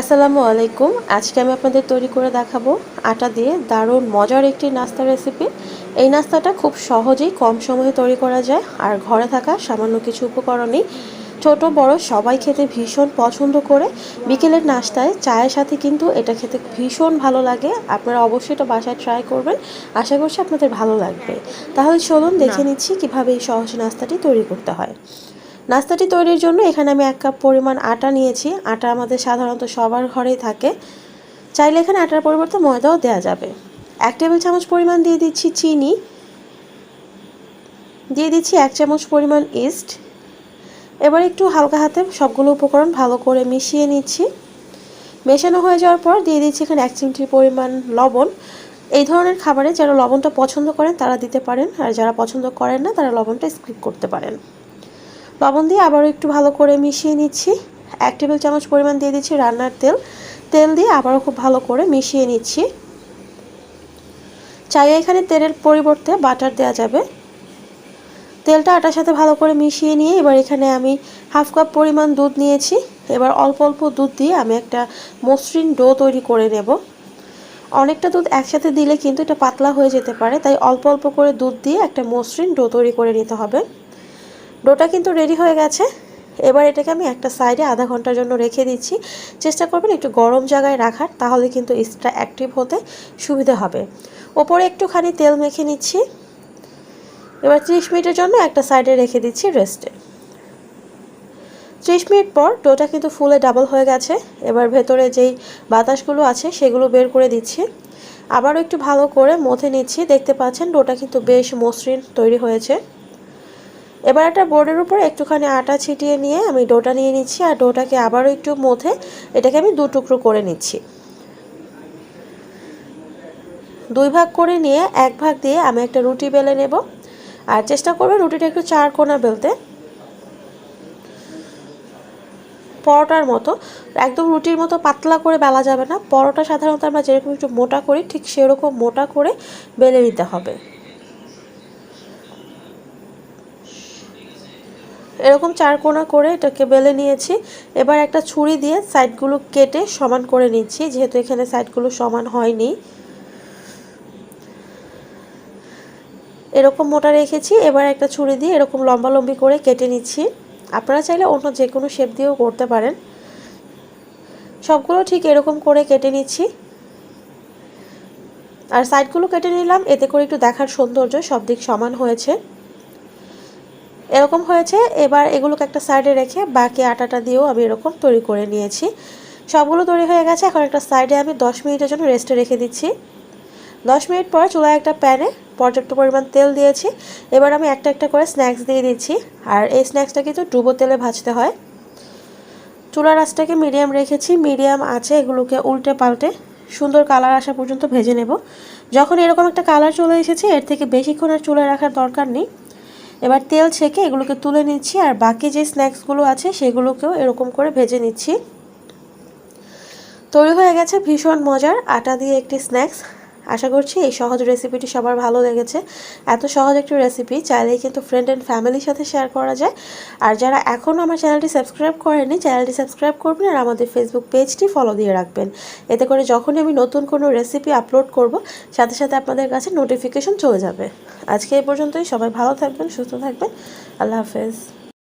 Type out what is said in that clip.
আসসালামু আলাইকুম। আজকে আমি আপনাদের তৈরি করে দেখাবো আটা দিয়ে দারুণ মজার একটি নাস্তা রেসিপি এই নাস্তাটা খুব সহজেই কম সময়ে তৈরি করা যায় আর ঘরে থাকা সামান্য কিছু উপকরণই ছোট বড় সবাই খেতে ভীষণ পছন্দ করে। বিকেলের নাস্তায় চায়ের সাথে কিন্তু এটা খেতে ভীষণ ভালো লাগে। আপনারা অবশ্যই এটা বাসায় ট্রাই করবেন। আশা করছি আপনাদের ভালো লাগবে। তাহলে চলুন দেখে নিচ্ছি কীভাবে এই সহজ নাস্তাটি তৈরি করতে হয়। নাস্তাটি তৈরির জন্য এখানে আমি এক কাপ পরিমাণ আটা নিয়েছি। আটা আমাদের সাধারণত সবার ঘরেই থাকে। চাইলে এখানে আটার পরিবর্তে ময়দাও দেওয়া যাবে। এক টেবিল চামচ পরিমাণ দিয়ে দিচ্ছি চিনি। দিয়ে দিচ্ছি এক চামচ পরিমাণ ইস্ট। এবার একটু হালকা হাতে সবগুলো উপকরণ ভালো করে মিশিয়ে নিচ্ছি। মেশানো হয়ে যাওয়ার পর দিয়ে দিচ্ছি এখানে এক চিমটির পরিমাণ লবণ। এই ধরনের খাবারে যারা লবণটা পছন্দ করেন তারা দিতে পারেন, আর যারা পছন্দ করেন না তারা লবণটা স্কিপ করতে পারেন। লবণ দিয়ে আবারও একটু ভালো করে মিশিয়ে নিচ্ছি। এক টেবিল চামচ পরিমাণ দিয়ে দিচ্ছি রান্নার তেল। তেল দিয়ে আবারও খুব ভালো করে মিশিয়ে নিচ্ছি। চাইলে এখানে তেলের পরিবর্তে বাটার দেওয়া যাবে। তেলটা আটার সাথে ভালো করে মিশিয়ে নিয়ে এবার এখানে আমি হাফ কাপ পরিমাণ দুধ নিয়েছি। এবার অল্প অল্প দুধ দিয়ে আমি একটা মসৃণ ডো তৈরি করে নেব। অনেকটা দুধ একসাথে দিলে কিন্তু এটা পাতলা হয়ে যেতে পারে, তাই অল্প অল্প করে দুধ দিয়ে একটা মসৃণ ডো তৈরি করে নিতে হবে। ডোটা কিন্তু রেডি হয়ে গেছে। এবার এটাকে আমি একটা সাইডে আধা ঘণ্টার জন্য রেখে দিচ্ছি। চেষ্টা করবেন একটু গরম জায়গায় রাখার, তাহলে কিন্তু ইস্টটা অ্যাক্টিভ হতে সুবিধা হবে। ওপরে একটুখানি তেল মেখে নিচ্ছি। এবার ত্রিশ মিনিটের জন্য একটা সাইডে রেখে দিচ্ছি রেস্টে ত্রিশ মিনিট পর ডোটা কিন্তু ফুলে ডাবল হয়ে গেছে। এবার ভেতরে যেই বাতাসগুলো আছে, সেগুলো বের করে দিচ্ছি। আবারও একটু ভালো করে মথে নিচ্ছি। দেখতে পাচ্ছেন ডোটা কিন্তু বেশ মসৃণ তৈরি হয়েছে। এবার একটা বোর্ডের উপর একটুখানি আটা ছিটিয়ে নিয়ে আমি ডোটা নিয়ে নিচ্ছি, আর ডোটাকে আবারও একটু মথে এটাকে আমি দু টুকরো করে নিচ্ছি। দুই ভাগ করে নিয়ে এক ভাগ দিয়ে আমি একটা রুটি বেলে নেব। আর চেষ্টা করবে রুটিটা একটু চার কোনা বেলতে। পরোটার মতো, একদম রুটির মতো পাতলা করে বেলা যাবে না। পরোটা সাধারণত আমরা যেরকম একটু মোটা করি, ঠিক সেরকম মোটা করে বেলে নিতে হবে। এরকম চার কোনা করে এটাকে বেলে নিয়েছি। এবার একটা ছুরি দিয়ে সাইডগুলো কেটে সমান করে নিচ্ছি, যেহেতু এখানে সাইডগুলো সমান হয়নি। এরকম মোটা রেখেছি, এবার একটা ছুরি দিয়ে এরকম লম্বা লম্বি করে কেটে নিচ্ছি। আপনারা চাইলে অন্য যে কোনো শেপ দিয়েও করতে পারেন। সবগুলো ঠিক এরকম করে কেটে নিচ্ছি। আর সাইডগুলো কেটে নিলাম, এতে করে একটু দেখার সৌন্দর্য সব দিক সমান হয়েছে। এরকম হয়েছে। এবার এগুলোকে একটা সাইডে রেখে বাকি আটাটা দিয়েও আমি এরকম তৈরি করে নিয়েছি। সবগুলো তৈরি হয়ে গেছে। এখন একটা সাইডে আমি দশ মিনিটের জন্য রেস্টে রেখে দিচ্ছি। দশ মিনিট পর চুলায় একটা প্যানে পর্যাপ্ত পরিমাণ তেল দিয়েছি। এবার আমি একটা একটা করে স্ন্যাক্স দিয়ে দিচ্ছি। আর এই স্ন্যাক্সটা কিন্তু ডুবো তেলে ভাজতে হয়। চুলার আঁচটাকে মিডিয়াম রেখেছি। মিডিয়াম আছে এগুলোকে উল্টে পাল্টে সুন্দর কালার আসা পর্যন্ত ভেজে নেব। যখন এরকম একটা কালার চলে এসেছে, এর থেকে বেশিক্ষণ আর চুলে রাখার দরকার নেই। এবার তেল ছেঁকে এগুলোকে তুলে নিচ্ছি, আর বাকি যে স্ন্যাক্সগুলো আছে সেগুলোকেও এরকম করে ভেজে নিচ্ছি। তৈরি হয়ে গেছে ভীষণ মজার আটা দিয়ে একটি স্ন্যাক্স। আশা করছি এই সহজ রেসিপিটি সবার ভালো লেগেছে। এত সহজ একটি রেসিপি চাইলেই কিন্তু ফ্রেন্ড অ্যান্ড ফ্যামিলির সাথে শেয়ার করা যায়। আর যারা এখনও আমার চ্যানেলটি সাবস্ক্রাইব করেনি চ্যানেলটি সাবস্ক্রাইব করবেন আর আমাদের ফেসবুক পেজটি ফলো দিয়ে রাখবেন। এতে করে যখনই আমি নতুন কোনো রেসিপি আপলোড করব, সাথে সাথে আপনাদের কাছে নোটিফিকেশন চলে যাবে। আজকে এই পর্যন্তই, সবাই ভালো থাকবেন, সুস্থ থাকবেন। আল্লাহ হাফেজ।